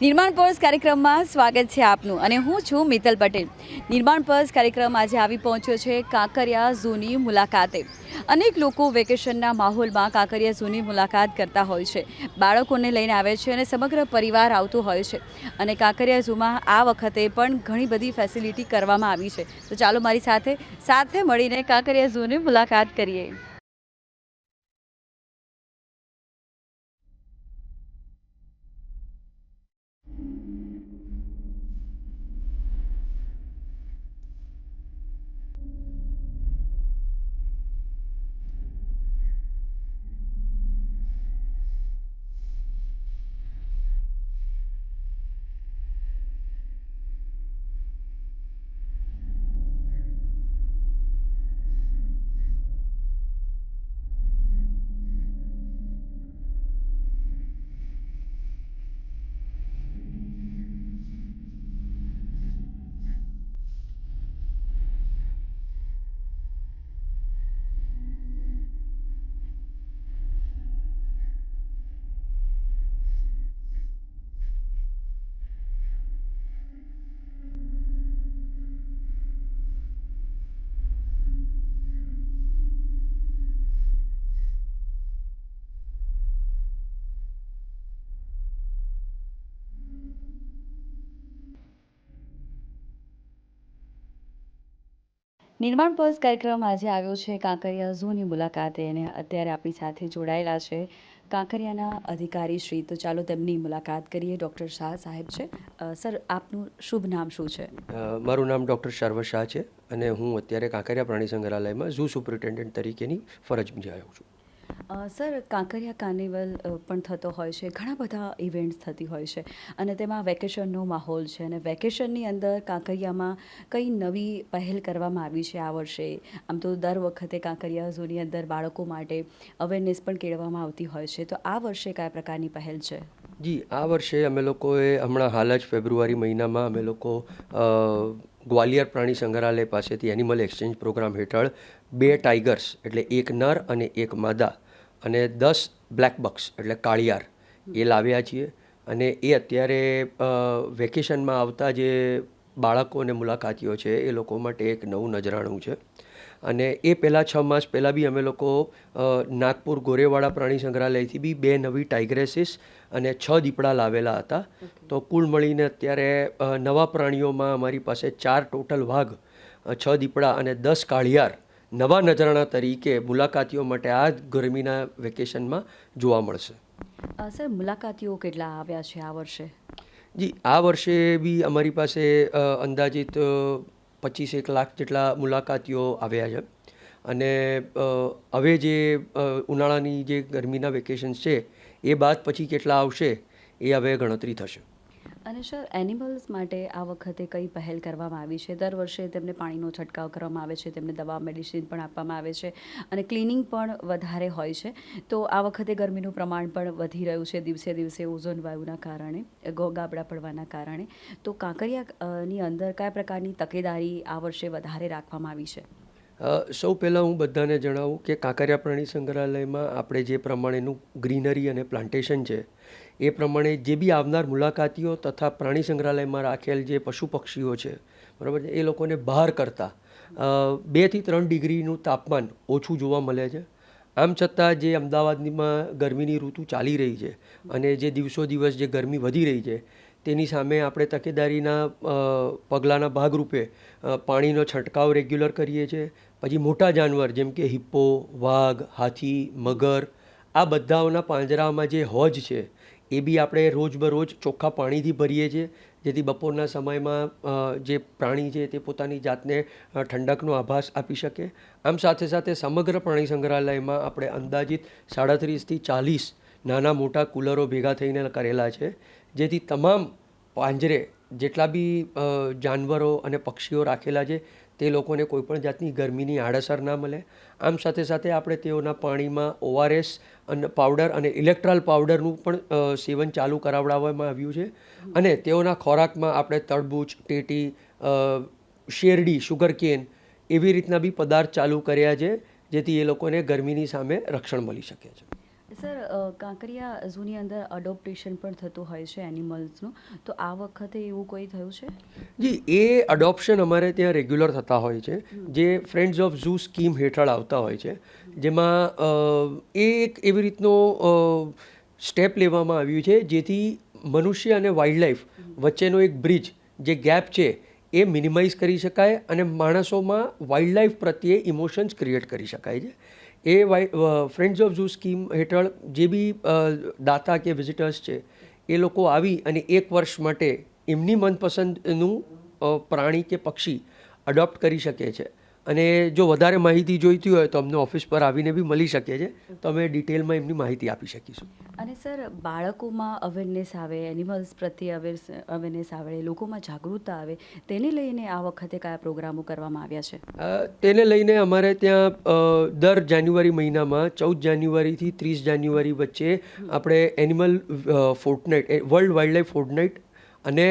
નિર્માણ પર્સ કાર્યક્રમમાં સ્વાગત છે આપનું અને હું છું મિતલ પટેલ. નિર્માણ પર્સ કાર્યક્રમ આજે આવી પહોંચ્યો છે કાંકરિયા ઝૂની મુલાકાતે. અનેક લોકો વેકેશનના માહોલમાં કાંકરિયા ઝૂની મુલાકાત કરતા હોય છે. બાળકોને લઈને આવે છે અને સમગ્ર પરિવાર આવતું હોય છે. અને કાંકરિયા ઝૂમાં આ વખતે પણ ઘણી બધી ફેસિલિટી કરવામાં આવી છે. તો ચાલો મારી સાથે સાથે મળીને કાંકરિયા ઝૂની મુલાકાત કરીએ. નિર્માણ પર્સ કાર્યક્રમ આજે આવ્યો છે કાંકરિયા ઝૂની મુલાકાતે અને અત્યારે આપણી સાથે જોડાયેલા છે કાંકરિયાના અધિકારી શ્રી. તો ચાલો તેમની મુલાકાત કરીએ. ડૉક્ટર શાહ સાહેબ છે. સર, આપનું શુભ નામ શું છે? મારું નામ ડૉક્ટર શર્વ શાહ છે અને હું અત્યારે કાંકરિયા પ્રાણી સંગ્રહાલયમાં ઝૂ સુપરિન્ટેન્ડન્ટ તરીકેની ફરજ બજાવું છું. સર, કાંકરિયા કાર્નિવલ પણ થતો હોય છે. ઘણા બધા ઇવેન્ટ્સ થતી હોય છે. અને તેમાં વેકેશનનો માહોલ છે અને વેકેશનની અંદર કાંકરિયામાં કઈ નવી પહેલ કરવામાં આવી છે આ વર્ષે? આમ તો દર વખતે કાંકરિયા ઝૂની અંદર બાળકો માટે અવેરનેસ પણ કેળવવામાં આવતી હોય છે. તો આ વર્ષે કયા પ્રકારની પહેલ છે? જી, આ વર્ષે અમે લોકોએ હમણાં હાલ જ ફેબ્રુઆરી મહિનામાં અમે લોકો ગ્વાલિયર પ્રાણી સંગ્રહાલય પાસેથી એનિમલ એક્સચેન્જ પ્રોગ્રામ હેઠળ બે ટાઈગર્સ એટલે એક નર અને એક માદા અને દસ બ્લેક બક્સ એટલે કાળિયાર એ લાવ્યા છીએ. અને એ અત્યારે વેકેશનમાં આવતા જે બાળકો અને મુલાકાતીઓ છે એ લોકો માટે એક નવું નજરાણું છે. અને એ પહેલાં છ માસ પહેલાં બી અમે લોકો નાગપુર ગોરેવાડા પ્રાણી સંગ્રહાલયથી બી બે નવી ટાઇગ્રેસીસ અને છ દીપડા લાવેલા હતા. તો કુલ મળીને અત્યારે નવા પ્રાણીઓમાં અમારી પાસે ચાર ટોટલ વાઘ છ દીપડા અને દસ કાળિયાર નવા નજરાણા તરીકે મુલાકાતીઓ માટે આ જ ગરમીના વેકેશનમાં જોવા મળશે. સર મુલાકાતીઓ કેટલા આવ્યા છે આ વર્ષે? જી આ વર્ષે બી અમારી પાસે અંદાજિત પચીસેક લાખ જેટલા મુલાકાતીઓ આવ્યા છે. અને હવે જે ઉનાળાની જે ગરમીના વેકેશન્સ છે એ બાદ પછી કેટલા આવશે એ હવે ગણતરી થશે. અને સર એનિમલ્સ માટે આ વખતે કઈ પહેલ કરવામાં આવી છે? દર વર્ષે તેમને પાણીનો છંટકાવ કરવામાં આવે છે, તેમને દવા મેડિસિન પણ આપવામાં આવે છે અને ક્લિનિંગ પણ વધારે હોય છે. તો આ વખતે ગરમીનું પ્રમાણ પણ વધી રહ્યું છે, દિવસે દિવસે ઓઝોન વાયુના કારણે ગાબડા પડવાના કારણે. તો કાંકરિયાની અંદર કયા પ્રકારની તકેદારી આ વર્ષે વધારે રાખવામાં આવી છે? સૌ પહેલાં હું બધાને જણાવું કે કાંકરિયા પ્રાણી સંગ્રહાલયમાં આપણે જે પ્રમાણેનું ગ્રીનરી અને પ્લાન્ટેશન છે એ પ્રમાણે જે બી આવનાર મુલાકાતીઓ તથા પ્રાણી સંગ્રહાલયમાં રાખેલ જે પશુ પક્ષીઓ છે, બરાબર છે, એ લોકોને બહાર કરતાં બેથી ત્રણ ડિગ્રીનું તાપમાન ઓછું જોવા મળે છે. આમ છતાં જે અમદાવાદમાં ગરમીની ઋતુ ચાલી રહી છે અને જે દિવસો દિવસ જે ગરમી વધી રહી છે, તેની સામે આપણે તકેદારીના પગલાંના ભાગરૂપે પાણીનો છંટકાવ રેગ્યુલર કરીએ છીએ પછી મોટા જાનવર જેમ કે હિપ્પો, વાઘ, હાથી, મગર, આ બધાઓના પાંજરામાં જે હોજ છે એ બી આપણે રોજબરોજ ચોખ્ખા પાણીથી ભરીએ છીએ, જેથી બપોરના સમયમાં જે પ્રાણી છે તે પોતાની જાતને ઠંડકનો આભાસ આપી શકે. આમ સાથે સાથે સમગ્ર પ્રાણી સંગ્રહાલયમાં આપણે અંદાજિત સાડત્રીસથી ચાલીસ નાના મોટા કુલરો ભેગા થઈને કરેલા છે, જેથી તમામ પાંજરે જેટલા બી જાનવરો અને પક્ષીઓ રાખેલા છે તે લોકોને કોઈપણ જાતની ગરમીની આડઅસર ના મળે. આમ સાથે સાથે આપણે તેઓના પાણીમાં ઓઆરએસ અને પાવડર અને ઇલેક્ટ્રોલ પાવડરનું પણ સેવન ચાલુ કરાવડાવવામાં આવ્યું છે. અને તેઓના ખોરાકમાં આપણે તરબૂચ ટેટી શેરડી શેરડી શુગરકેન એવી રીતના બી પદાર્થ ચાલુ કર્યા છે, જેથી એ લોકોને ગરમીની સામે રક્ષણ મળી શકે છે. સર કાંકરિયા ઝૂની અંદર અડોપ્ટેશન પણ થતું હોય છે એનિમલ્સનું તો આ વખતે એવું કોઈ થયું છે? જી એ અડોપ્શન અમારે ત્યાં રેગ્યુલર થતા હોય છે. જે ફ્રેન્ડ્સ ઓફ ઝૂ સ્કીમ હેઠળ આવતા હોય છે. જેમાં એ એક એવી રીતનો સ્ટેપ લેવામાં આવ્યું છે જેથી મનુષ્ય અને વાઇલ્ડ લાઈફ વચ્ચેનો એક બ્રિજ જે ગેપ છે એ મિનિમાઇઝ કરી શકાય અને માણસોમાં વાઇલ્ડ લાઈફ પ્રત્યે ઇમોશન્સ ક્રિએટ કરી શકાય છે. A Y friends of zoo scheme હેઠળ જે બી દાતા કે વિઝિટર્સ છે, એ લોકો આવી અને એક વર્ષ માટે એમની મનપસંદનું પ્રાણી કે પક્ષી અડોપ્ટ કરી શકે છે. અને જો વધારે માહિતી જોઈતી હોય તો અમને ઓફિસ પર આવીને બી મળી શકે છે તો અમે ડિટેલમાં એમની માહિતી આપી શકીશું. અને સર બાળકોમાં અવેરનેસ આવે એનિમલ્સ પ્રત્યે અવેર અવેરનેસ આવે લોકોમાં જાગૃતતા આવે તેને લઈને આ વખતે કયા પ્રોગ્રામો કરવામાં આવ્યા છે? તેને લઈને અમારે ત્યાં દર જાન્યુઆરી મહિનામાં ચૌદ જાન્યુઆરીથી ત્રીસ જાન્યુઆરી વચ્ચે આપણે animal fortnight world wildlife fortnight અને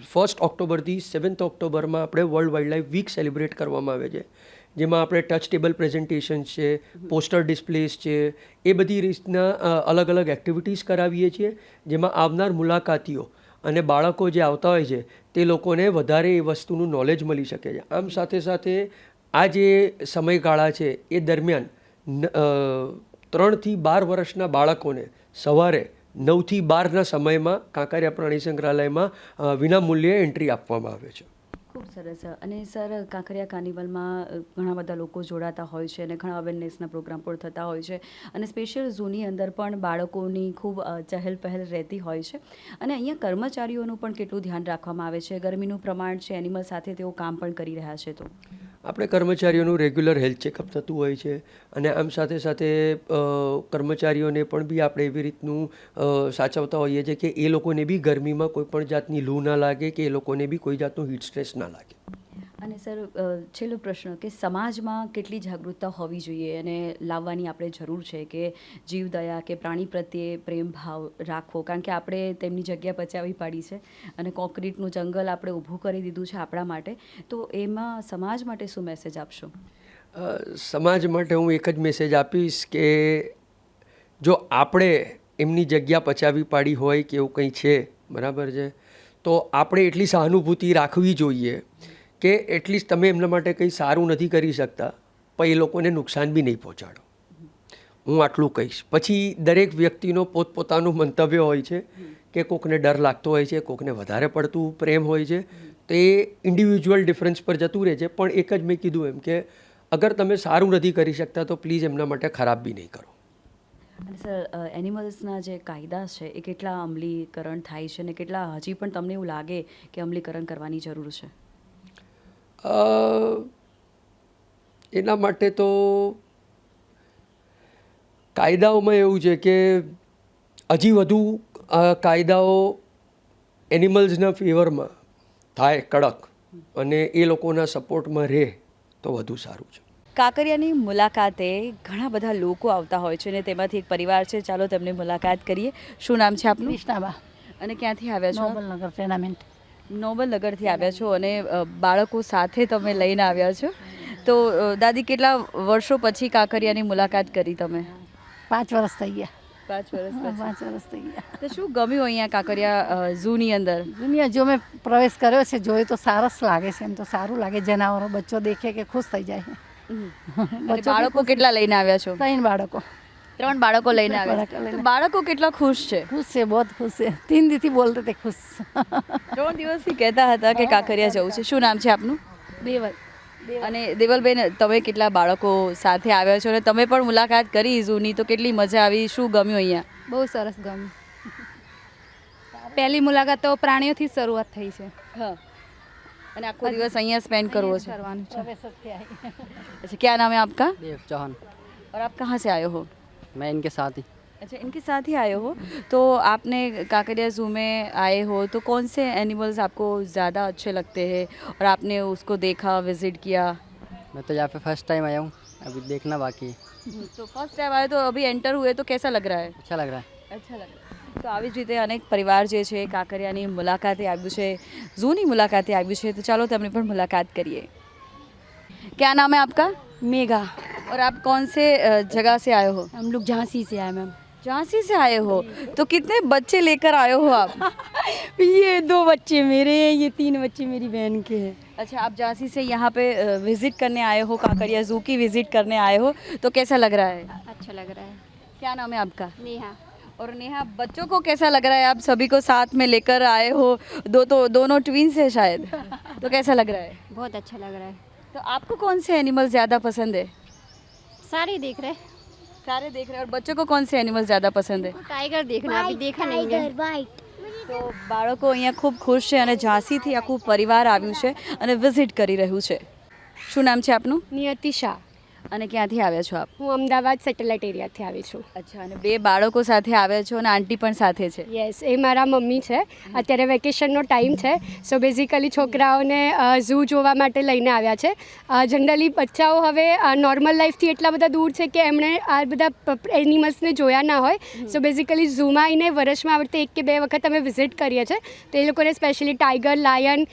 ફર્સ્ટ ઓક્ટોબરથી સેવન્થ ઓક્ટોબરમાં આપણે world wild life week celebrate કરવામાં આવે છે. જેમાં આપણે ટચ ટેબલ પ્રેઝન્ટેશન્સ છે પોસ્ટર ડિસ્પ્લેસ છે, એ બધી રીતના અલગ અલગ એક્ટિવિટીઝ કરાવીએ છીએ, જેમાં આવનાર મુલાકાતીઓ અને બાળકો જે આવતા હોય છે, તે લોકોને વધારે એ વસ્તુનું નોલેજ મળી શકે છે. આમ સાથે સાથે આ જે સમયગાળા છે, એ દરમિયાન ત્રણથી બાર વર્ષના બાળકોને સવારે નવથી બારના સમયમાં કાંકરિયા પ્રાણી સંગ્રહાલયમાં વિનામૂલ્યે એન્ટ્રી આપવામાં આવે છે. ખૂબ સરસ. અને સર, કાંકરિયા કાર્નિવલમાં ઘણા બધા લોકો જોડાતા હોય છે અને ઘણા અવેરનેસના પ્રોગ્રામ પણ થતા હોય છે. અને સ્પેશિયલ ઝૂની અંદર પણ બાળકોની ખૂબ ચહેલ પહેલ રહેતી હોય છે. અને અહીંયા કર્મચારીઓનું પણ કેટલું ધ્યાન રાખવામાં આવે છે? ગરમીનું પ્રમાણ છે એનિમલ સાથે તેઓ કામ પણ કરી રહ્યા છે તો? આપણે કર્મચારીઓનું રેગ્યુલર હેલ્થ ચેકઅપ થતું હોય છે. અને આમ સાથે સાથે કર્મચારીઓને પણ બી આપણે એવી રીતનું સાચવતા હોઈએ છીએ કે એ લોકોને બી ગરમીમાં કોઈ પણ જાતની લૂ ના લાગે કે એ લોકોને બી કોઈ જાતનું હીટ સ્ટ્રેસ ના લાગે. અને સર છેલ્લો પ્રશ્ન કે સમાજમાં કેટલી જાગૃતતા હોવી જોઈએ અને લાવવાની આપણે જરૂર છે કે જીવદયા કે પ્રાણી પ્રત્યે પ્રેમ ભાવ રાખવો? કારણ કે આપણે તેમની જગ્યા પચાવી પાડી છે અને કોન્ક્રીટનું જંગલ આપણે ઊભું કરી દીધું છે આપણા માટે. તો એમાં સમાજ માટે શું મેસેજ આપશો? સમાજ માટે હું એક જ મેસેજ આપીશ કે જો આપણે એમની જગ્યા પચાવી પાડી હોય કે એવું કંઈ છે બરાબર છે? તો આપણે એટલી સહાનુભૂતિ રાખવી જોઈએ કે એટલીસ્ટ તમે એમના માટે કંઈ સારું નથી કરી શકતા, પણ એ લોકોને નુકસાન બી નહીં પહોંચાડો. હું આટલું કહીશ. પછી દરેક વ્યક્તિનો પોતપોતાનું મંતવ્ય હોય છે કે કોકને ડર લાગતો હોય છે, કોકને વધારે પડતું પ્રેમ હોય છે, તો એ ઇન્ડિવિજ્યુઅલ ડિફરન્સ પર જતું રહે છે. પણ એક જ મેં કીધું એમ કે અગર તમે સારું નથી કરી શકતા તો પ્લીઝ એમના માટે ખરાબ બી નહીં કરો. અને સર એનિમલ્સના જે કાયદા છે, એ કેટલા અમલીકરણ થાય છે અને કેટલા હજી પણ તમને એવું લાગે કે અમલીકરણ કરવાની જરૂર છે? એના માટે તો કાયદાઓમાં એવું છે કે હજી વધુ કાયદાઓ એનિમલ્સના ફેવરમાં થાય, કડક, અને એ લોકોના સપોર્ટમાં રહે તો વધુ સારું છે. કાંકરિયાની મુલાકાતે ઘણા બધા લોકો આવતા હોય છે અને તેમાંથી એક પરિવાર છે. ચાલો તેમની મુલાકાત કરીએ. શું નામ છે આપનું? નિષ્ઠાબા અને ક્યાંથી આવ્યા છો? નોબલનગર ટેનામેન્ટ નોબલ નગરથી આવ્યા છો અને બાળકો સાથે તમે લઈને આવ્યા છો. તો દાદી કેટલા વર્ષો પછી કાંકરિયાની મુલાકાત કરી તમે? પાંચ વર્ષ થઈ ગયા. પાંચ વર્ષ પાંચ વર્ષ થઈ ગયા. તો શું ગમ્યું અહીંયા કાંકરિયા ઝૂની અંદર? દુનિયા જો મેં પ્રવેશ કર્યો છે જોયું તો સારસ લાગે છે એમ તો સારું લાગે. જનાવરો બચ્ચો દેખે કે ખુશ થઈ જાય. બાળકો કેટલા લઈને આવ્યા છો? ત્રણ બાળકો. ત્રણ બાળકો લઈને આવ્યા બાળકો કેટલા ખુશ છે? ખુશ છે બહુ ખુશ છે. તીન દીથી બોલતે તે ખુશ. ત્રણ દિવસથી કહેતા હતા કે કાંકરિયા જવું છે. શું નામ છે આપનું? દેવલ. અને દેવલબેન તમે કેટલા બાળકો સાથે આવ્યા છો? અને તમે પણ મુલાકાત કરી ઝૂની તો કેટલી મજા આવી? શું ગમ્યું અહીંયા? બહુ સરસ ગમ્યું. પહેલી મુલાકાત તો પ્રાણીઓથી શરૂઆત થઈ છે. હા. અને આખો દિવસ અહીંયા સ્પેન્ડ કરવો છે કરવાનું છે प्रवेश से आई अच्छा क्या नाम है आपका देव चौहान और आप कहाँ से आए हो मैं इनके साथ ही अच्छा इनके साथ ही आए हो तो आपने काकरिया जू में आए हो तो कौन से एनिमल्स आपको ज़्यादा अच्छे लगते हैं और आपने उसको देखा विजिट किया मैं तो यहाँ पे फर्स्ट टाइम आया हूँ अभी देखना बाकी है तो फर्स्ट टाइम आए तो अभी एंटर हुए तो कैसा लग रहा है अच्छा लग रहा है અચ્છા લાગે તો આવી જ રીતે અનેક પરિવાર જે છે કાંકરિયાની મુલાકાતે આવ્યું છે ઝૂની મુલાકાતે આવ્યું છે તો ચાલો તેમની પણ મુલાકાત કરીએ ક્યાં નામ હે આપકા મેઘા और आप कौन से अ, जगह से आए हो हम लोग झांसी से आए मैम झांसी से आए हो तो कितने बच्चे लेकर आए हो आप ये दो बच्चे मेरे हैं ये तीन बच्चे मेरी बहन के हैं अच्छा आप झांसी से यहाँ पे विजिट करने आए हो काकरिया जू की विजिट करने आए हो तो कैसा लग रहा है अच्छा लग रहा है क्या नाम है आपका नेहा और नेहा बच्चों को कैसा लग रहा है आप सभी को साथ में लेकर आए हो दो तो दोनों ट्विंस है शायद तो कैसा लग रहा है बहुत अच्छा लग रहा है तो आपको कौन से एनिमल ज़्यादा पसंद है सारे देख रहे सारे देख रहे हैं और बच्चों को कौन से एनिमल ज़्यादा पसंद है टाइगर देखना अभी देखा नहीं है તો બાળકો અહીંયા ખૂબ ખુશ છે અને ઝાંસીથી આખું પરિવાર આવ્યું છે અને વિઝિટ કરી રહ્યું છે શું નામ છે આપનું નિયતિ શાહ અને ક્યાંથી આવ્યા છો આપ? હું અમદાવાદ સેટેલાઇટ એરિયાથી આવી છું. અચ્છા અને બે બાળકો સાથે આવ્યા છો અને આંટી પણ સાથે છે. યસ એ મારા મમ્મી છે. અત્યારે વેકેશનનો ટાઈમ છે. સો બેઝિકલી છોકરાઓને ઝૂ જોવા માટે લઈને આવ્યા છે. જનરલી બચ્ચાઓ હવે નોર્મલ લાઈફથી એટલા બધા દૂર છે કે એમણે આ બધા એનિમલ્સને જોયા ના હોય. સો બેઝિકલી ઝૂમાં આવીને વર્ષમાં આવડતે એક કે બે વખત અમે વિઝિટ કરીએ છીએ. તો એ લોકોને સ્પેશિયલી ટાઈગર લાયન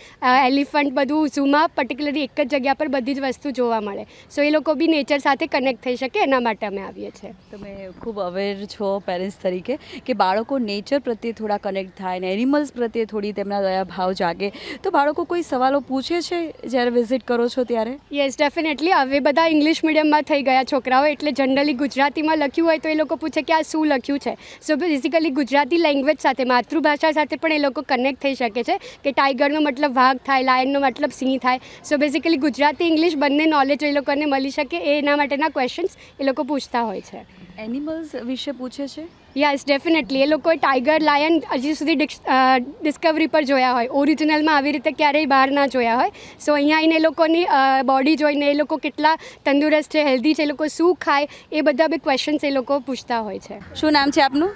એલિફન્ટ બધું ઝૂમાં પર્ટિક્યુલરલી એક જ જગ્યા પર બધી જ વસ્તુ જોવા મળે. સો એ લોકો બી નેચર સાથે કનેક્ટ થઈ શકે એના માટે અમે આવીએ છીએ. તમે ખૂબ અવેર છો પેરેન્ટ્સ તરીકે કે બાળકો નેચર પ્રત્યે થોડા કનેક્ટ થાય ને એનિમલ્સ પ્રત્યે થોડી તેમના દયા ભાવ જાગે. તો બાળકો કોઈ સવાલો પૂછે છે જ્યારે વિઝિટ કરો છો ત્યારે? યસ ડેફિનેટલી હવે બધા ઇંગ્લિશ મીડિયમમાં થઈ ગયા છોકરાઓ એટલે જનરલી ગુજરાતીમાં લખ્યું હોય તો એ લોકો પૂછે કે આ શું લખ્યું છે? સો બેઝિકલી ગુજરાતી લેંગ્વેજ સાથે માતૃભાષા સાથે પણ એ લોકો કનેક્ટ થઈ શકે છે કે ટાઈગરનો મતલબ વાઘ થાય લાયનનો મતલબ સિંહ થાય. સો બેઝિકલી ગુજરાતી ઇંગ્લિશ બંને નોલેજ એ લોકોને મળી શકે એ એના માટેના ક્વેશ્ચન્સ એ લોકો પૂછતા હોય છે. એનિમલ્સ વિશે પૂછે છે? યસ ડેફિનેટલી એ લોકોએ ટાઈગર લાયન હજી સુધી ડિસ્કવરી પર જોયા હોય. ઓરિજિનલમાં આવી રીતે ક્યારેય બહાર ના જોયા હોય. સો અહીંયા આવીને એ લોકોની બોડી જોઈને એ લોકો કેટલા તંદુરસ્ત છે હેલ્ધી છે એ લોકો શું ખાય એ બધા બી ક્વેશ્ચન્સ એ લોકો પૂછતા હોય છે. શું નામ છે આપનું?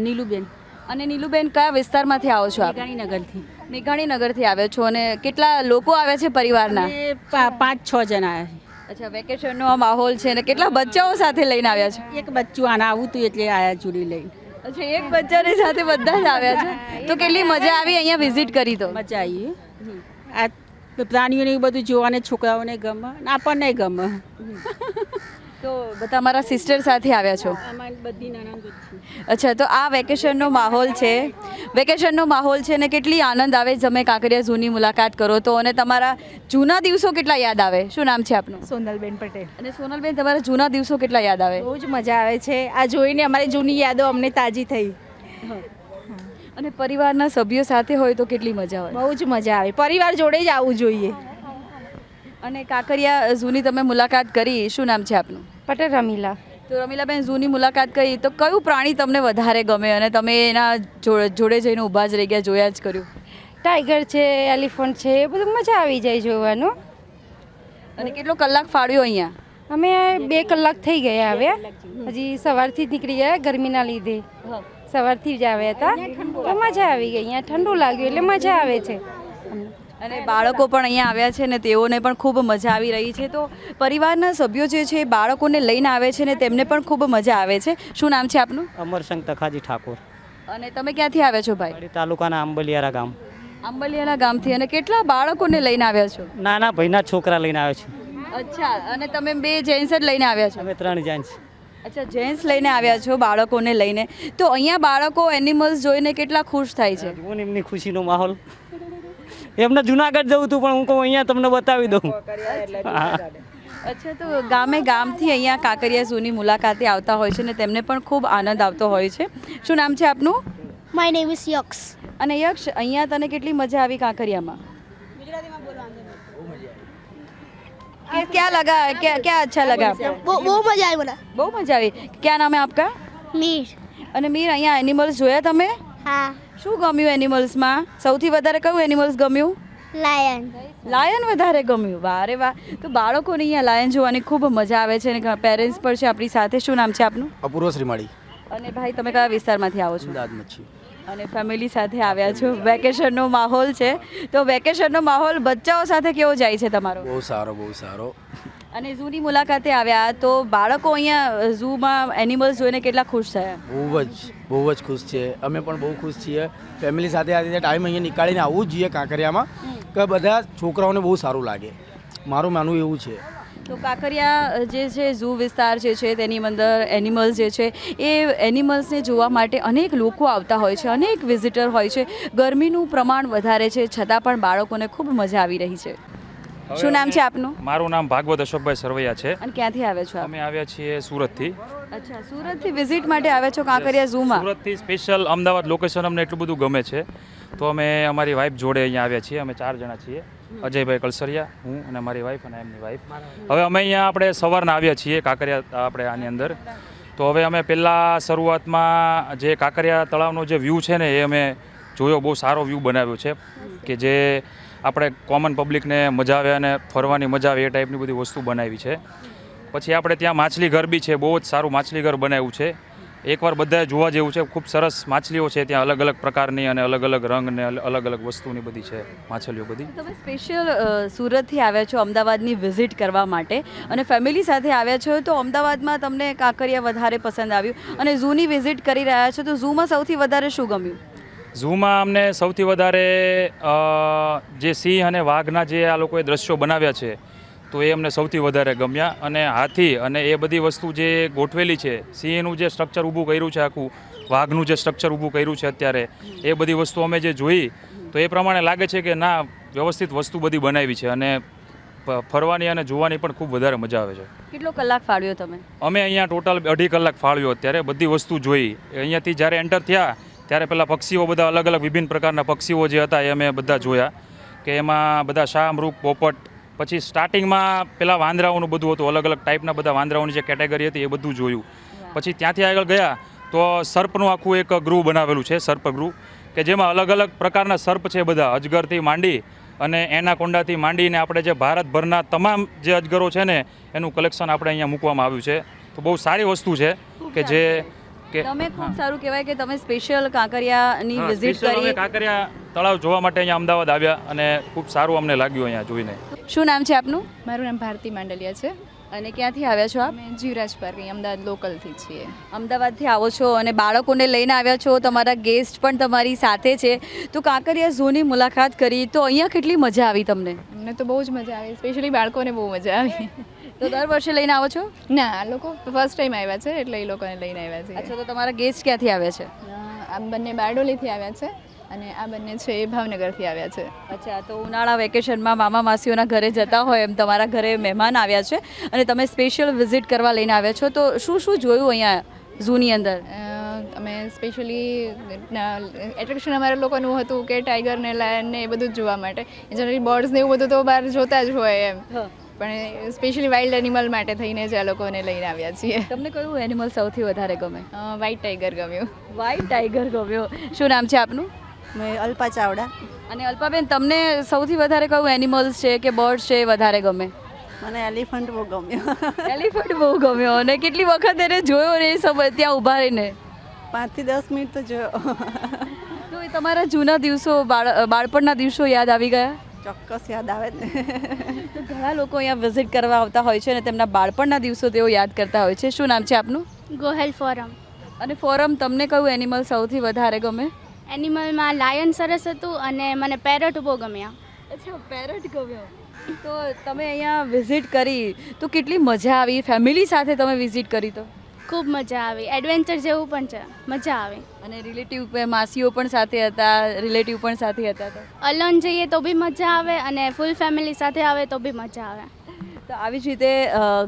નીલુબેન. અને નીલુબેન કયા વિસ્તારમાંથી આવો છો આપ? મેઘાણીનગરથી. મેઘાણીનગરથી આવ્યો આવ્યા છો અને કેટલા લોકો આવ્યા છે પરિવારના? પાંચ છ જણા અચ્છા વેકેશનનો આ માહોલ છે અને કેટલા બચ્ચાઓ સાથે લઈને આવ્યા છે? એક બચ્ચું આના આવું તું એટલે આયા ચૂડી લઈને. અચ્છા એક બચ્ચાની સાથે બધા જ આવ્યા છે? તો કેટલી મજા આવી અહીંયા વિઝિટ કરી તો? મજા આવી. આ પ્રાણીઓને બધું જોવાને છોકરાઓને ગમે ને આપણને ગમે. તો બધા મારા સિસ્ટર સાથે આવ્યા છો? બધી અચ્છા તો આ વેકેશનનો માહોલ છે. વેકેશનનો માહોલ છે ને કેટલી આનંદ આવે તમે કાંકરિયા ઝૂની મુલાકાત કરો તો? અને તમારા જૂના દિવસો કેટલા યાદ આવે? શું નામ છે આપનું? સોનલબેન પટેલ. અને સોનલબેન તમારા જૂના દિવસો કેટલા યાદ આવે? બહુ જ મજા આવે છે. આ જોઈને અમારી જૂની યાદો અમને તાજી થઈ. અને પરિવારના સભ્યો સાથે હોય તો કેટલી મજા હોય? બહુ જ મજા આવે. પરિવાર જોડે જ આવવું જોઈએ. અને કાંકરિયા ઝૂની તમે મુલાકાત કરી. શું નામ છે આપનું? પટેલ રમીલા. તો રમીલાબેન ઝૂની મુલાકાત કરી. તો કયું પ્રાણી તમને વધારે ગમે અને તમે એના જોડે જઈને ઊભા જ રહી ગયા જોયા જ કર્યું? ટાઈગર છે એલિફન્ટ છે એ બધું મજા આવી જાય જોવાનું. અને કેટલો કલાક ફાળ્યો અહીંયા? અમે બે કલાક થઈ ગયા આવ્યા હજી સવારથી જ નીકળી ગયા ગરમીના લીધે. સવારથી જ આવ્યા હતા. તો મજા આવી ગઈ. અહીંયા ઠંડુ લાગ્યું એટલે મજા આવે છે. અને બાળકો પણ અહીંયા આવ્યા છે ને તેઓને પણ ખૂબ મજા આવી રહી છે. તો પરિવારના સભ્યો જે છે એ બાળકોને લઈને આવે છે ને તેમને પણ ખૂબ મજા આવે છે. શું નામ છે આપનું? અમરસંગ તખાજી ઠાકોર. અને તમે ક્યાંથી આવ્યા છો ભાઈ? તાલુકાના આંબલિયારા ગામ. આંબલિયાના ગામથી. અને કેટલા બાળકોને લઈને આવ્યા છો? નાના ભાઈના છોકરા લઈને આવ્યા છું. અચ્છા. અને તમે બે જેન્ટ્સ જ લઈને આવ્યા છો? અમે ત્રણ જેન્ટ્સ. અચ્છા જેન્ટ્સ લઈને આવ્યા છો બાળકોને લઈને. તો અહીંયા બાળકો એનિમલ્સ જોઈને કેટલા ખુશ થાય છે? એમની ખુશીનો માહોલ. એમને જુનાગઢ જવું હતું પણ હું કહું અહીંયા તમને બતાવી દઉં. અચ્છા તો ગામે ગામથી અહીંયા કાંકરિયા ઝૂની મુલાકાતે આવતા હોય છે ને તેમને પણ ખૂબ આનંદ આવતો હોય છે. શું નામ છે આપનું? માય નેમ ઇઝ યક્ષ અને યક્ષ અહીંયા તને કેટલી મજા આવી કાંકરિયામાં? ક્યાં લગા ક્યાં ક્યાં અચ્છા લગા? બહુ મજા આવી મને. બહુ મજા આવી. ક્યાં નામ હે આપકા? મીર. અને મીર અહીંયા એનિમલ્સ જોયા તમે? હા. શું ગમ્યું એનિમલ્સમાં સૌથી વધારે કયું એનિમલ્સ ગમ્યું? લાયન લાયન વધારે ગમ્યું. વારે વાહ. તો બાળકોને અહીંયા લાયન જોવાની ખૂબ મજા આવે છે અને પેરેન્ટ્સ પણ છે આપણી સાથે. શું નામ છે આપનું? અપૂર્વ શ્રીમાળી. અને ભાઈ તમે કયા વિસ્તારમાંથી આવો છો? દાદમચ્છી અને ફેમિલી સાથે આવ્યા છો. વેકેશનનો માહોલ છે. તો વેકેશનનો માહોલ બચ્ચાઓ સાથે કેવો જાય છે તમારો? બહુ સારો બહુ સારો. અને ઝૂની મુલાકાતે આવ્યા તો બાળકો અહીંયા ઝૂમાં એનિમલ્સ જોઈને કેટલા ખુશ થયા? બહુ જ બહુ જ ખુશ છે અમે પણ બહુ ખુશ છીએ. ફેમિલી સાથે આ રીતે ટાઈમ અહીંયા નીકાળીને આવવું જ જોઈએ કાંકરિયામાં કે બધા છોકરાઓને બહુ સારું લાગે. મારું માનવું એવું છે. તો કાંકરિયા જે છે ઝૂ વિસ્તાર જે છે તેની અંદર એનિમલ્સ જે છે એ એનિમલ્સને જોવા માટે અનેક લોકો આવતા હોય છે અનેક વિઝિટર હોય છે. ગરમીનું પ્રમાણ વધારે છે છતાં પણ બાળકોને ખૂબ મજા આવી રહી છે. શું નામ છે આપનું? મારું નામ ભાગવત અશોકભાઈ સરવૈયા છે. અને ક્યાંથી આવે છો અમે આવ્યા છીએ સુરતથી. અચ્છા સુરતથી વિઝિટ માટે આવે છો કાંકરિયા ઝૂમાં? સુરતથી સ્પેશિયલ અમદાવાદ લોકેશન અમને એટલું બધું ગમે છે. તો અમે અમારી વાઈફ જોડે અહીંયા આવ્યા છીએ. અમે ચાર જણા છીએ. અજયભાઈ કલસરિયા હું અને મારી વાઈફ અને એમની વાઈફ હવે અમે અહીંયા આપણે સવારના આવ્યા છીએ કાંકરિયા આપણે આની અંદર. તો હવે અમે પહેલાં શરૂઆતમાં જે કાંકરિયા તળાવનો જે વ્યૂ છે ને એ અમે જોયો બહુ સારો વ્યૂ બનાવ્યો છે. કે જે આપણે કોમન પબ્લિકને મજા આવે અને ફરવાની મજા આવે એ ટાઈપની બધી વસ્તુ બનાવી છે. પછી આપણે ત્યાં માછલી ઘર બી છે, બહુ જ સારું માછલી ઘર બનાવ્યું છે. એકવાર બધા જોવા જેવું છે, ખૂબ સરસ માછલીઓ છે, ત્યાં અલગ અલગ પ્રકારની અને અલગ અલગ રંગ ને અલગ અલગ વસ્તુની બધી છે, માછલીઓ બધી. તમે સ્પેશિયલ સુરતથી આવ્યા છો અમદાવાદની વિઝિટ કરવા માટે અને ફેમિલી સાથે આવ્યા છો તો અમદાવાદમાં તમને કાંકરિયા વધારે પસંદ આવ્યું અને ઝૂની વિઝિટ કરી રહ્યા છો તો ઝૂમાં સૌથી વધારે શું ગમ્યું? ઝૂમાં અમને સૌથી વધારે જે સિંહ અને વાઘના જે આ લોકોએ દ્રશ્યો બનાવ્યા છે તો એ અમને સૌથી વધારે ગમ્યા. અને હાથી અને એ બધી વસ્તુ જે ગોઠવેલી છે સિંહનું જે સ્ટ્રક્ચર ઊભું કર્યું છે આખું વાઘનું જે સ્ટ્રક્ચર ઊભું કર્યું છે અત્યારે એ બધી વસ્તુ અમે જે જોઈ તો એ પ્રમાણે લાગે છે કે ના વ્યવસ્થિત વસ્તુ બધી બનાવી છે અને ફરવાની અને જોવાની પણ ખૂબ વધારે મજા આવે છે. કેટલો કલાક ફાળ્યો તમે? અમે અહીંયા ટોટલ અઢી કલાક ફાળ્યો અત્યારે બધી વસ્તુ જોઈ. અહીંયાથી જ્યારે એન્ટર થયા ત્યારે પહેલાં પક્ષીઓ બધા અલગ અલગ વિભિન્ન પ્રકારના પક્ષીઓ જે હતા એ અમે બધા જોયા કે એમાં બધા શામરૂપ પોપટ પછી સ્ટાર્ટિંગમાં પેલા વાંદરાઓનું બધું હતું અલગ અલગ ટાઈપના બધા વાંદરાઓની જે કેટેગરી હતી એ બધું જોયું. પછી ત્યાંથી આગળ ગયા તો સર્પનું આખું એક ગૃહ બનાવેલું છે સર્પ ગૃહ કે જેમાં અલગ અલગ પ્રકારના સર્પ છે બધા અજગરથી માંડી અને એના કોંડાથી માંડીને આપણે જે ભારતભરના તમામ જે અજગરો છે ને એનું કલેક્શન આપણે અહીંયા મૂકવામાં આવ્યું છે. તો બહુ સારી વસ્તુ છે કે જે કે તમે ખૂબ સારું કહેવાય કે તમે સ્પેશિયલ કાંકરિયાની વિઝિટ કરી. કાંકરિયા તળાવ જોવા માટે અહીંયા અમદાવાદ આવ્યા અને ખૂબ સારું અમને લાગ્યું અહીંયા જોઈને. શું નામ છે આપનું? મારું નામ ભારતી માંડલિયા છે. અને ક્યાંથી આવ્યા છો આપ? જીવરાજ પાર્ક અમદાવાદ લોકલથી છીએ. અમદાવાદથી આવો છો અને બાળકોને લઈને આવ્યા છો તમારા ગેસ્ટ પણ તમારી સાથે છે. તો કાંકરિયા ઝૂની મુલાકાત કરી તો અહીંયા કેટલી મજા આવી તમને? અમને તો બહુ જ મજા આવી સ્પેશિયલી બાળકોને બહુ મજા આવી. તો દર વર્ષે લઈને આવો છો? ના આ લોકો ફર્સ્ટ ટાઈમ આવ્યા છે એટલે એ લોકોને લઈને આવ્યા છે. અચ્છા તો તમારા ગેસ્ટ ક્યાંથી આવ્યા છે? આ બંને બારડોલીથી આવ્યા છે અને આ બંને છે એ ભાવનગરથી આવ્યા છે. અચ્છા તો ઉનાળા વેકેશનમાં મામા માસીઓના ઘરે જતા હોય એમ તમારા ઘરે મહેમાન આવ્યા છે અને તમે સ્પેશિયલ વિઝિટ કરવા લઈને આવ્યા છો. તો શું શું જોયું અહીંયા ઝૂની અંદર? અમે સ્પેશિયલી એટ્રેક્શન અમારા લોકોનું હતું કે ટાઈગર ને લાયન ને એ બધું જ જોવા માટે. જનરલી બર્ડ્સ ને એવું બધું તો બહાર જોતા જ હોય એમ. પણ સ્પેશિયલી વાઇલ્ડ એનિમલ માટે થઈને જ આ લોકોને લઈને આવ્યા છીએ. તમને કયું એનિમલ સૌથી વધારે ગમે? વ્હાઇટ ટાઈગર ગમ્યું. વ્હાઇટ ટાઈગર ગમ્યો. શું નામ છે આપનું? મેં અલ્પા ચાવડા. અને અલ્પાબેન તમને સૌથી વધારે કયું એનિમલ્સ છે કે બર્ડ્સ છે એ વધારે ગમે? મને એલિફન્ટ બહુ ગમ્યો. એલિફન્ટ બહુ ગમ્યો. અને કેટલી વખત એને જોયો ને એ સમય ત્યાં ઊભા રહીને? પાંચથી દસ મિનિટ તો જોયો. તો એ તમારા જૂના દિવસો બાળપણના દિવસો યાદ આવી ગયા? ચોક્કસ યાદ આવે તો ઘણા લોકો અહીંયા વિઝિટ કરવા આવતા હોય છે અને તેમના બાળપણના દિવસો તેઓ યાદ કરતા હોય છે. શું નામ છે આપનું? ગોહેલ ફોરમ. અને ફોરમ તમને કયું એનિમલ સૌથી વધારે ગમે? એનિમલમાં લાયન સરસ હતું અને મને પેરટ બહુ ગમ્યા. અચ્છા પેરટ ગમ્યો. તો તમે અહીંયા વિઝિટ કરી તો કેટલી મજા આવી? ફેમિલી સાથે તમે વિઝિટ કરી તો? ખૂબ મજા આવી. એડવેન્ચર જેવું પણ છે. મજા આવે. અને રિલેટિવ માસીઓ પણ સાથે હતા રિલેટિવ પણ સાથે હતા તો? અલોન જઈએ તો બી મજા આવે અને ફૂલ ફેમિલી સાથે આવે તો બી મજા આવે. તો આવી જ રીતે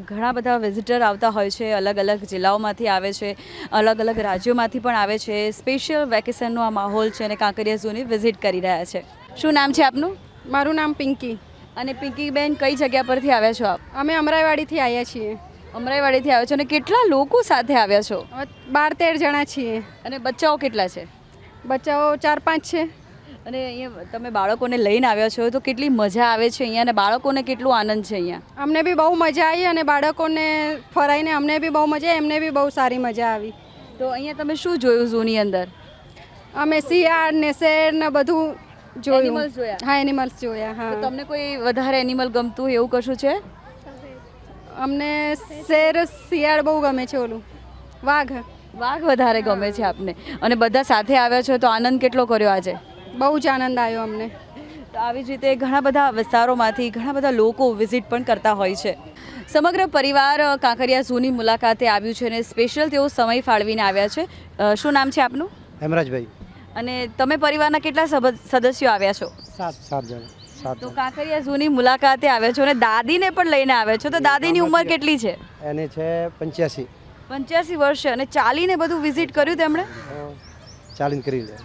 ઘણા બધા વિઝિટર આવતા હોય છે અલગ અલગ જિલ્લાઓમાંથી આવે છે અલગ અલગ રાજ્યોમાંથી પણ આવે છે સ્પેશિયલ વેકેશનનો આ માહોલ છે અને કાંકરિયા ઝૂની વિઝિટ કરી રહ્યા છે. શું નામ છે આપનું? મારું નામ પિંકી. અને પિંકીબેન કઈ જગ્યા પરથી આવ્યા છો આપ? અમે અમરાઈવાડીથી આવ્યા છીએ. અમરાઈવાડીથી આવ્યા છો અને કેટલા લોકો સાથે આવ્યા છો? બાર તેર જણા છીએ. અને બચ્ચાઓ કેટલા છે? બચ્ચાઓ ચાર પાંચ છે. અને અહીંયા તમે બાળકોને લઈને આવ્યા છો તો કેટલી મજા આવે છે અહીંયા અને બાળકોને કેટલો આનંદ છે અહીંયા? અમને બી બહુ મજા આવી અને બાળકોને ફરાઈને અમને બી બહુ મજા આવી એમને બી બહુ સારી મજા આવી. તો અહીંયા તમે શું જોયું ઝૂની અંદર? અમે શિયાળ ને શેર ને બધું જોયું. હા એનિમલ્સ જોયા હા. તમને કોઈ વધારે એનિમલ ગમતું એવું કશું છે? અમને શેર શિયાળ બહુ ગમે છે ઓલું. વાઘ. વાઘ વધારે ગમે છે આપને. અને બધા સાથે આવ્યા છો તો આનંદ કેટલો કર્યો આજે? બહુ જ આનંદ આવ્યો અમને. તો આવી જ રીતે ઘણા બધા વિસ્તારોમાંથી ઘણા બધા લોકો વિઝિટ પણ કરતા હોય છે. સમગ્ર પરિવાર કાંકરિયા ઝૂની મુલાકાતે આવ્યું છે અને સ્પેશિયલ તેઓ સમય ફાળવીને આવ્યા છે. શું નામ છે આપનું? હેમરાજભાઈ. અને તમે પરિવારના કેટલા સદસ્યો આવ્યા છો? સાત સાત જણ. તો કાંકરિયા ઝૂની મુલાકાતે આવે છો અને દાદીને પણ લઈને આવે છો. તો દાદીની ઉંમર કેટલી છે? એને છે પંચ્યાસી. પંચ્યાસી વર્ષે. અને ચાલીને બધું વિઝિટ કર્યું તેમણે? ચાલીને કરી લે.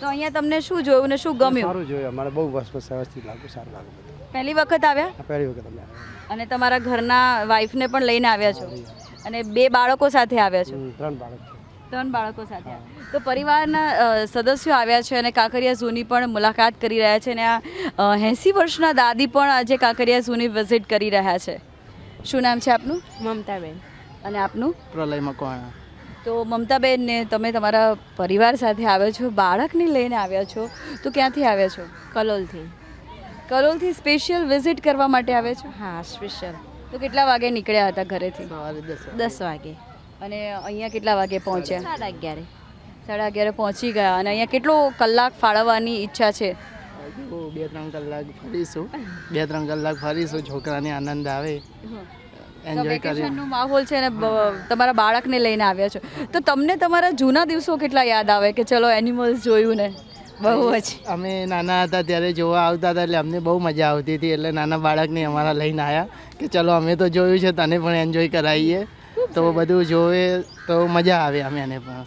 તો અહીંયા તમને શું જોયું ને શું ગમ્યું? સારું જોયું. અમારે બહુ વ્યવસ્થિત લાગ્યું સારું લાગ્યું પહેલી વખત આવ્યા? પહેલી વખત અમે અને તમારા ઘરના વાઈફને પણ લઈને આવ્યા છો? અને બે બાળકો સાથે આવ્યા છો? ત્રણ બાળક. છે ત્રણ બાળકો સાથે. આવ્યા. તો પરિવારના સદસ્યો આવ્યા છે અને કાંકરિયા ઝૂની પણ મુલાકાત કરી રહ્યા છે અને આ એંસી વર્ષના દાદી પણ આજે કાંકરિયા ઝૂની વિઝિટ કરી રહ્યા છે. શું નામ છે આપનું? મમતાબેન. અને આપનું? પ્રલય મકવાણા તો મમતાબેન ને તમે તમારા પરિવાર સાથે આવ્યા છો બાળકને લઈને આવ્યા છો તો ક્યાંથી આવ્યા છો? કલોલથી. કલોલથી સ્પેશિયલ વિઝિટ કરવા માટે આવ્યા છો? હા સ્પેશિયલ. તો કેટલા વાગે નીકળ્યા હતા ઘરેથી? દસ દસ વાગે. અને અહીંયા કેટલા વાગે પહોંચ્યા? સાડા અગિયારે. સાડા અગિયારે પહોંચી ગયા. અને અહીંયા કેટલો કલાક ફાળવવાની ઈચ્છા છે? બે ત્રણ કલાક ફરીશું. બે ત્રણ કલાક ફરીશું. છોકરાને આનંદ આવે. એન્જોય કરી માહોલ છે ને તમારા બાળકને લઈને આવ્યા છો. તો તમને તમારા જૂના દિવસો કેટલા યાદ આવે કે ચલો એનિમલ્સ જોયું ને? બહુ જ. અમે નાના હતા ત્યારે જોવા આવતા હતા એટલે અમને બહુ મજા આવતી હતી. એટલે નાના બાળકને અમારા લઈને આવ્યા કે ચલો અમે તો જોયું છે તને પણ એન્જોય કરાવીએ. તો બધું જોવે તો મજા આવે અમે એને પણ.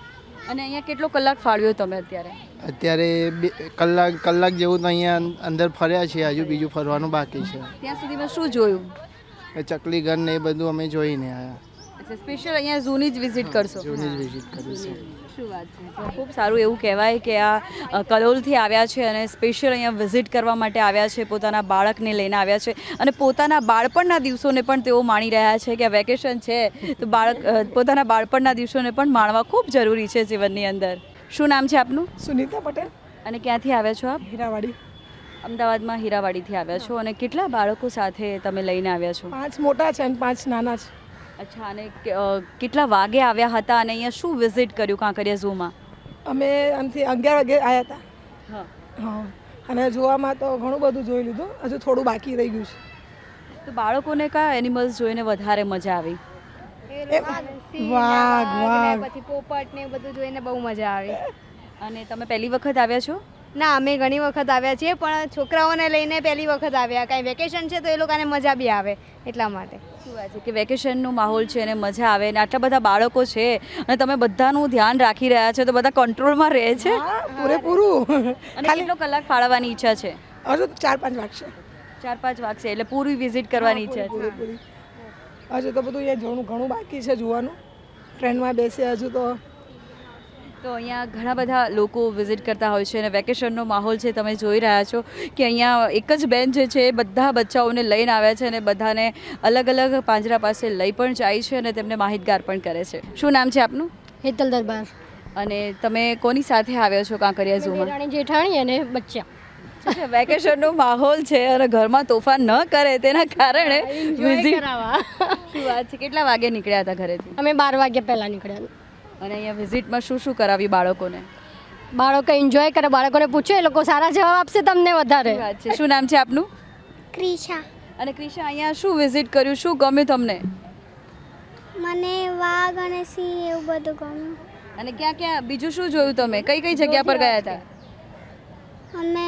અને અહીંયા કેટલો કલાક ફાળવ્યો તમે અત્યારે? અત્યારે બે કલાક કલાક જેવું તો અહીંયા અંદર ફર્યા છીએ હજુ બીજું ફરવાનું બાકી છે. ત્યાં સુધીમાં શું જોયું? ચકલી ઘર ને એ બધું અમે જોઈને આવ્યા સ્પેશિયલ અહીંયા ઝૂની જ વિઝિટ કરશો. ઝૂની જ વિઝિટ કરીશું. શું વાત છે? તો ખૂબ સારું એવું કહેવાય કે આ કલોલથી આવ્યા છે અને સ્પેશિયલ અહીંયા વિઝિટ કરવા માટે આવ્યા છે પોતાના બાળકને લઈને આવ્યા છે અને પોતાના બાળપણના દિવસોને પણ તેઓ માણી રહ્યા છે કે વેકેશન છે તો બાળક પોતાના બાળપણના દિવસોને પણ માણવા ખૂબ જરૂરી છે જીવનની અંદર. શું નામ છે આપનું? સુનીતા પટેલ. અને ક્યાંથી આવ્યા છો આપ? હીરાવાડી. અમદાવાદમાં હીરાવાડીથી આવ્યા છો અને કેટલા બાળકો સાથે તમે લઈને આવ્યા છો? પાંચ મોટા છે અને પાંચ નાના છે. અચ્છા અને કેટલા વાગે આવ્યા હતા અને અહીંયા શું વિઝિટ કર્યું કાંકરિયા ઝૂમાં? અમે આમથી અગિયાર વાગે આવ્યા હતા. હા. હા. અને જોવામાં તો ઘણું બધું જોઈ લીધું. હજુ થોડું બાકી રહી ગયું છે. તો બાળકોને કયા એનિમલ્સ જોઈને વધારે મજા આવી? વાઘ વાઘ પછી પોપટ ને બધું જોઈને બહુ મજા આવી. અને તમે પહેલી વખત આવ્યા છો? ના અમે ઘણી વખત આવ્યા છીએ પણ છોકરાઓને લઈને પહેલી વખત આવ્યા. કાંઈ વેકેશન છે તો એ લોકોને મજા બી આવે એટલા માટે. શું વાત છે કે વેકેશનનો માહોલ છે અને મજા આવે ને આટલા બધા બાળકો છે અને તમે બધાનું ધ્યાન રાખી રહ્યા છો તો બધા કંટ્રોલમાં રહે છે? હા પૂરેપૂરું. અને કેટલો કલાક ફાળવવાની ઈચ્છા છે? હજુ ચાર પાંચ વાગશે. ચાર પાંચ વાગશે એટલે પૂરી વિઝિટ કરવાની ઈચ્છા છે. હજુ તો બધું અહીંયા જોવાનું ઘણું બાકી છે જોવાનું. ટ્રેનમાં બેસે હજુ તો. તો અહીંયા ઘણા બધા લોકો વિઝિટ કરતા હોય છે અને વેકેશનનો માહોલ છે તમે જોઈ રહ્યા છો કે અહીંયા એક જ બેન જે છે બધા બચ્ચાઓને લઈને આવ્યા છે અને બધાને અલગ અલગ પાંજરા પાસે લઈ પણ જાય છે અને તેમને માહિતગાર પણ કરે છે. શું નામ છે આપનું? હેતલ દરબાર. અને તમે કોની સાથે આવ્યા છો કાંકરિયા ઝૂમાં? જેઠાણી અને બચ્ચા. વેકેશનનો માહોલ છે અને ઘરમાં તોફાન ન કરે તેના કારણે શું વાત છે કેટલા વાગે નીકળ્યા હતા ઘરેથી? અમે બાર વાગ્યા પહેલાં નીકળ્યા અને અહીંયા વિઝિટમાં શું શું કરાવ્યું બાળકોને? બાળકો એન્જોય કરે બાળકોને પૂછો એ લોકો સારા જવાબ આપશે તમને વધારે. વાત છે? શું નામ છે આપનું? ક્રિશા. અને ક્રિશા અહીંયા શું વિઝિટ કર્યું? શું ગમ્યું તમને? મને વાઘ અને સિંહ એવું બધું ગમ્યું. અને ક્યાં ક્યાં બીજું શું જોયું તમે? કઈ કઈ જગ્યા પર ગયા હતા? અમે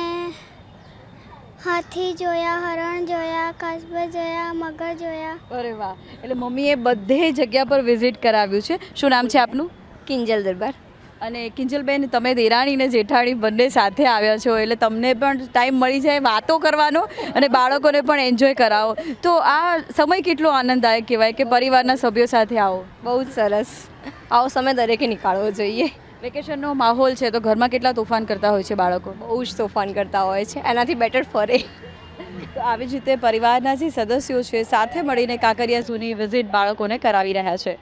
હાથી જોયા હરણ જોયા કાચબા જોયા મગર જોયા. અરે વાહ. એટલે મમ્મીએ બધે જગ્યા પર વિઝિટ કરાવ્યું છે. શું નામ છે આપનું? કિંજલ દરબાર. અને કિંજલબેન તમે દેરાણી અને જેઠાણી બંને સાથે આવ્યા છો એટલે તમને પણ ટાઈમ મળી જાય વાતો કરવાનો અને બાળકોને પણ એન્જોય કરાવો. તો આ સમય કેટલો આનંદદાયક કહેવાય કે પરિવારના સભ્યો સાથે આવો? બહુ જ સરસ. આવો સમય દરેકે નીકાળવો જોઈએ. વેકેશનનો માહોલ છે તો ઘરમાં કેટલા તોફાન કરતા હોય છે બાળકો? બહુ જ તોફાન કરતા હોય છે. એનાથી બેટર ફરે. તો આવી જ રીતે પરિવારના જે સદસ્યો છે સાથે મળીને કાંકરિયા ઝૂની વિઝિટ બાળકોને કરાવી રહ્યા છે.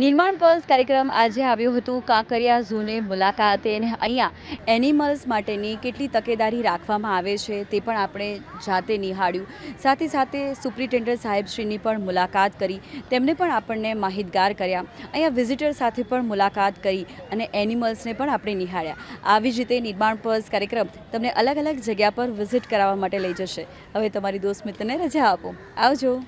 નિર્માણ પર્સ કાર્યક્રમ આજે આવ્યું હતું કાંકરિયા ઝૂને મુલાકાતે અને અહીંયા એનિમલ્સ માટેની કેટલી તકેદારી રાખવામાં આવે છે તે પણ આપણે જાતે નિહાળ્યું. સાથે સાથે સુપ્રિન્ટેન્ડન્ટ સાહેબશ્રીની પણ મુલાકાત કરી. તેમને પણ આપણને માહિતગાર કર્યા. અહીંયા વિઝિટર સાથે પણ મુલાકાત કરી અને એનિમલ્સને પણ આપણે નિહાળ્યા. આવી જ રીતે નિર્માણ પર્સ કાર્યક્રમ તમને અલગ અલગ જગ્યા પર વિઝિટ કરાવવા માટે લઈ જશે. હવે તમારી દોસ્ત મિત્રને રજા આપો. આવજો.